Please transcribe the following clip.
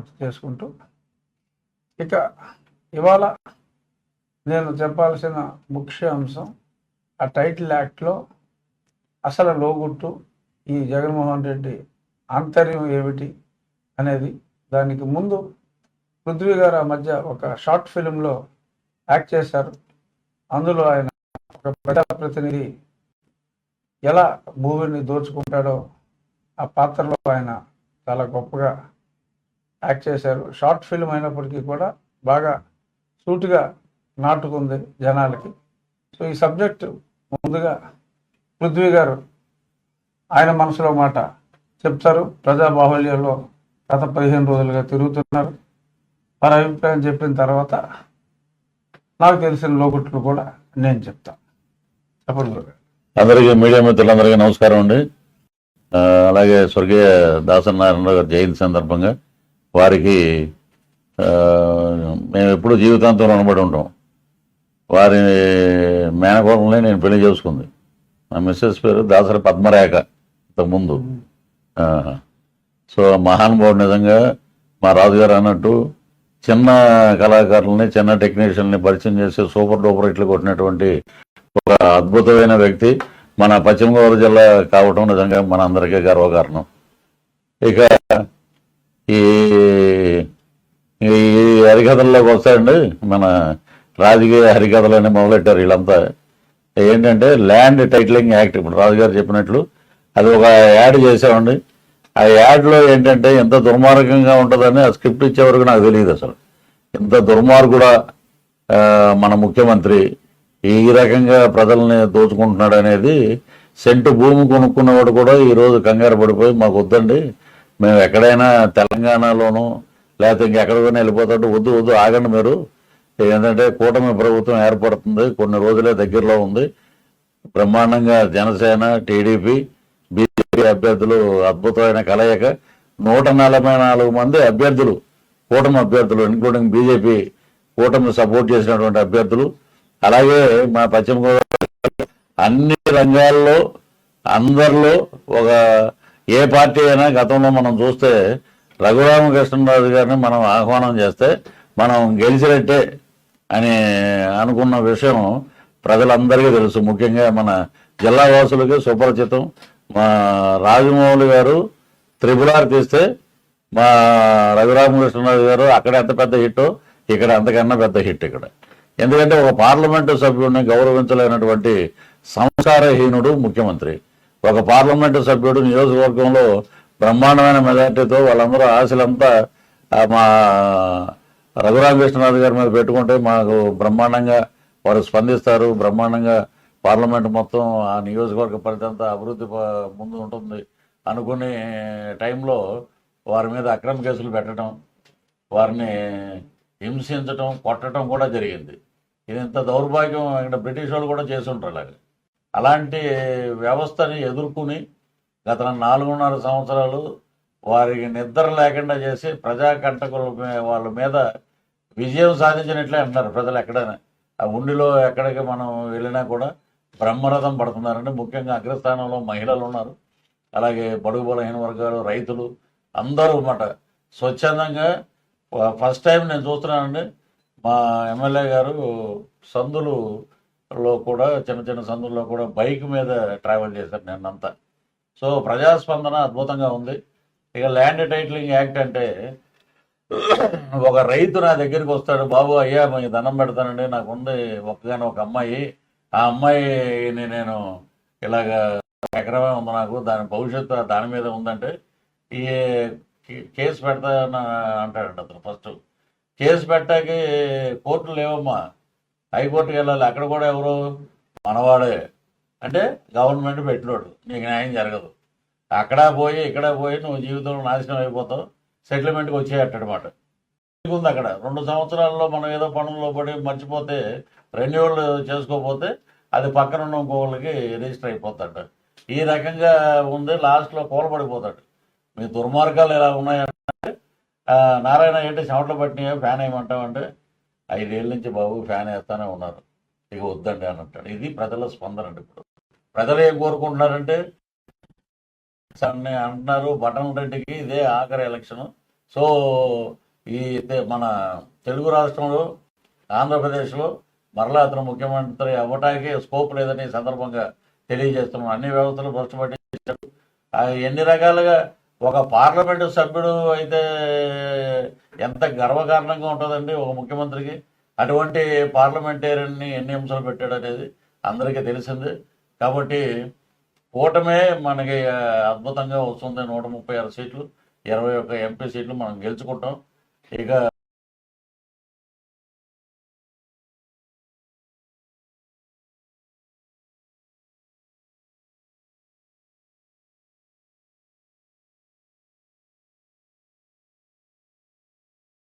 గుర్తు చేసుకుంటూ ఇక ఇవాళ నేను చెప్పాల్సిన ముఖ్య అంశం ఆ టైటిల్ యాక్ట్లో అసలు లోగుట్టు ఈ జగన్మోహన్ రెడ్డి ఆంతర్యం ఏమిటి అనేది దానికి ముందు పృథ్వీ గారు ఆ మధ్య ఒక షార్ట్ ఫిలింలో యాక్ట్ చేశారు. అందులో ఆయన ఒక ప్రజాప్రతినిధి ఎలా భూమిని దోచుకుంటాడో ఆ పాత్రలో ఆయన చాలా గొప్పగా యాక్ట్ చేశారు. షార్ట్ ఫిల్మ్ అయినప్పటికీ కూడా బాగా సూటుగా నాటుకుంది జనాలకి. సో ఈ సబ్జెక్టు ముందుగా పృథ్వీ గారు ఆయన మనసులో మాట చెప్తారు. ప్రజా బాహుళ్యంలో గత పదిహేను రోజులుగా తిరుగుతున్నారు. వారి అభిప్రాయం చెప్పిన తర్వాత నాకు తెలిసిన లోకుట్లు కూడా నేను చెప్తాను చెప్పండి అందరికీ మీడియా మిత్రులందరికీ నమస్కారం అండి. అలాగే స్వర్గీయ దాసనారాయణరావు గారు గారి జయంతి సందర్భంగా వారికి మేము ఎప్పుడు జీవితాంతం రుణపడి ఉంటాం. వారి మేనకోడల్ని నేను పెళ్ళి చేసుకుంది. నా మిస్సెస్ పేరు దాసరి పద్మరేఖ ఇంతకుముందు. సో మహానుభావుడు నిజంగా మా రాజుగారు అన్నట్టు చిన్న కళాకారులని చిన్న టెక్నీషియన్ని పరిచయం చేసి సూపర్ డూపర్ ఇట్లు కొట్టినటువంటి ఒక అద్భుతమైన వ్యక్తి. మన పశ్చిమ గోదావరి జిల్లా కావటం నిజంగా మన అందరికీ గర్వకారణం. ఇక ఈ ఈ హరికథల్లోకి వస్తాయండి మన రాజకీయ హరికథలని మొదలెట్టారు వీళ్ళంతా. ఏంటంటే ల్యాండ్ టైటిలింగ్ యాక్ట్ ఇప్పుడు రాజుగారు చెప్పినట్లు అది ఒక యాడ్ చేసామండి ఆ యాడ్లో ఏంటంటే ఎంత దుర్మార్గంగా ఉంటుందని ఆ స్క్రిప్ట్ ఇచ్చే వరకు నాకు తెలియదు అసలు. ఎంత దుర్మార్గుడా మన ముఖ్యమంత్రి ఈ రకంగా ప్రజల్ని దోచుకుంటున్నాడు అనేది సెంటు భూమి కొనుక్కున్నవాడు కూడా ఈరోజు కంగారు పడిపోయి మాకు వద్దండి. మేము ఎక్కడైనా తెలంగాణలోనూ లేకపోతే ఇంకెక్కడికైనా వెళ్ళిపోతాడు వద్దు వద్దు ఆగండి మీరు. ఏంటంటే కూటమి ప్రభుత్వం ఏర్పడుతుంది కొన్ని రోజులే దగ్గరలో ఉంది. బ్రహ్మాండంగా జనసేన టీడీపీ బీజేపీ అభ్యర్థులు అద్భుతమైన కలయిక. నూట నలభై నాలుగు మంది అభ్యర్థులు కూటమి అభ్యర్థులు ఇంక్లూడింగ్ బీజేపీ కూటమి సపోర్ట్ చేసినటువంటి అభ్యర్థులు. అలాగే మా పశ్చిమ గోదావరి అన్ని రంగాల్లో అందరిలో ఒక ఏ పార్టీ అయినా గతంలో మనం చూస్తే రఘురామకృష్ణరాజు గారిని మనం ఆహ్వానం చేస్తే మనం గెలిచినట్టే అని అనుకున్న విషయం ప్రజలందరికీ తెలుసు. ముఖ్యంగా మన జిల్లా వాసులకి సుపరిచితం మా రాజమౌళి గారు త్రిపుల్ తీస్తే మా రఘురామకృష్ణరాజు గారు అక్కడ ఎంత పెద్ద హిట్ ఇక్కడ అంతకన్నా పెద్ద హిట్ ఇక్కడ. ఎందుకంటే ఒక పార్లమెంటు సభ్యుడిని గౌరవించలేనటువంటి సంస్కారహీనుడు ముఖ్యమంత్రి. ఒక పార్లమెంటు సభ్యుడు నియోజకవర్గంలో బ్రహ్మాండమైన మెజార్టీతో వాళ్ళందరూ ఆశలంతా మా మా రఘురామకృష్ణరాజు గారి మీద పెట్టుకుంటే మాకు బ్రహ్మాండంగా వారు స్పందిస్తారు. బ్రహ్మాండంగా పార్లమెంట్ మొత్తం ఆ నియోజకవర్గ పరిధి అంతా అభివృద్ధి ప- ముందు ఉంటుంది అనుకునే టైంలో వారి మీద అక్రమ కేసులు పెట్టడం వారిని హింసించటం కొట్టడం కూడా జరిగింది. ఇది ఇంత దౌర్భాగ్యం ఇక్కడ బ్రిటిష్ వాళ్ళు కూడా చేసి ఉంటారు అలాగే. అలాంటి వ్యవస్థని ఎదుర్కొని గత నాలుగున్నర సంవత్సరాలు వారికి నిద్ర లేకుండా చేసి ప్రజా కంటకుల వాళ్ళ మీద విజయం సాధించినట్లే అంటున్నారు ప్రజలు ఎక్కడైనా. ఆ ఉండిలో ఎక్కడికి మనం వెళ్ళినా కూడా బ్రహ్మరథం పడుతున్నారండి. ముఖ్యంగా అగ్రస్థానంలో మహిళలు ఉన్నారు. అలాగే బడుగు బలహీన వర్గాలు రైతులు అందరూ అన్నమాట. స్వచ్ఛందంగా ఫస్ట్ టైం నేను చూస్తున్నానండి. మా ఎమ్మెల్యే గారు లో కూడా చిన్న చిన్న సందుల్లో కూడా బైక్ మీద ట్రావెల్ చేశారు నిన్నంతా. సో ప్రజాస్పందన అద్భుతంగా ఉంది. ఇక ల్యాండ్ టైటిలింగ్ యాక్ట్ అంటే ఒక రైతు నా దగ్గరికి వస్తాడు బాబు అయ్యా మీకు దండం పెడతానండి. నాకు ఉంది ఒక్కగానే ఒక అమ్మాయి. ఆ అమ్మాయిని నేను ఇలాగ ఎకరమే ఉంది నాకు. దాని భవిష్యత్తు దాని మీద ఉందంటే ఈ కేసు పెడతా అంటాడంట అతను ఫస్ట్. కేసు పెట్టాకి కోర్టులు లేవమ్మా. హైకోర్టుకి వెళ్ళాలి. అక్కడ కూడా ఎవరు మనవాడే. అంటే గవర్నమెంట్ పెట్టినోడు. నీకు న్యాయం జరగదు. అక్కడ పోయి ఇక్కడ పోయి నువ్వు జీవితంలో నాశనం అయిపోతావు. సెటిల్మెంట్కి వచ్చేయట్టమాట ఉంది అక్కడ? రెండు సంవత్సరాల్లో మనం ఏదో పనుల్లో పడి మర్చిపోతే రెన్యువల్ చేసుకోకపోతే అది పక్కన ఉన్న ఇంకోళ్ళకి రిజిస్టర్ అయిపోతాడు ఈ రకంగా ఉంది. లాస్ట్లో కూలబడిపోతాడు. మీ దుర్మార్గాలు ఎలా ఉన్నాయంటే నారాయణ ఏంటి? చెమటలు పట్టినాయో? ఫ్యాన్ వేయమంటామంటే ఐదేళ్ళ నుంచి బాబు ఫ్యాన్ వేస్తానే ఉన్నారు. ఇక వద్దండి అని అంటాడు. ఇది ప్రజల స్పందన అండి ఇప్పుడు. ప్రజలు ఏం కోరుకుంటున్నారంటే అన్ని అంటున్నారు బటన్ రెడ్డికి ఇదే ఆఖరి ఎలక్షన్. సో ఈ మన తెలుగు రాష్ట్రంలో ఆంధ్రప్రదేశ్లో మరలా అతను ముఖ్యమంత్రి అవ్వటానికి స్కోప్ లేదని సందర్భంగా తెలియజేస్తున్నాం. అన్ని వ్యవస్థలు భ్రష్టుపట్టించాడు ఆ ఎన్ని రకాలుగా ఒక పార్లమెంటు సభ్యుడు అయితే ఎంత గర్వకారణంగా ఉంటుందండి ఒక ముఖ్యమంత్రికి? అటువంటి పార్లమెంటేరియన్ని ఎన్ని అంశాలు పెట్టాడు అనేది అందరికీ తెలిసింది. కాబట్టి కూటమే మనకి అద్భుతంగా వస్తుంది నూట ముప్పై ఆరు సీట్లు ఇరవై ఒక్క ఎంపీ సీట్లు మనం గెలుచుకుంటాం. ఇక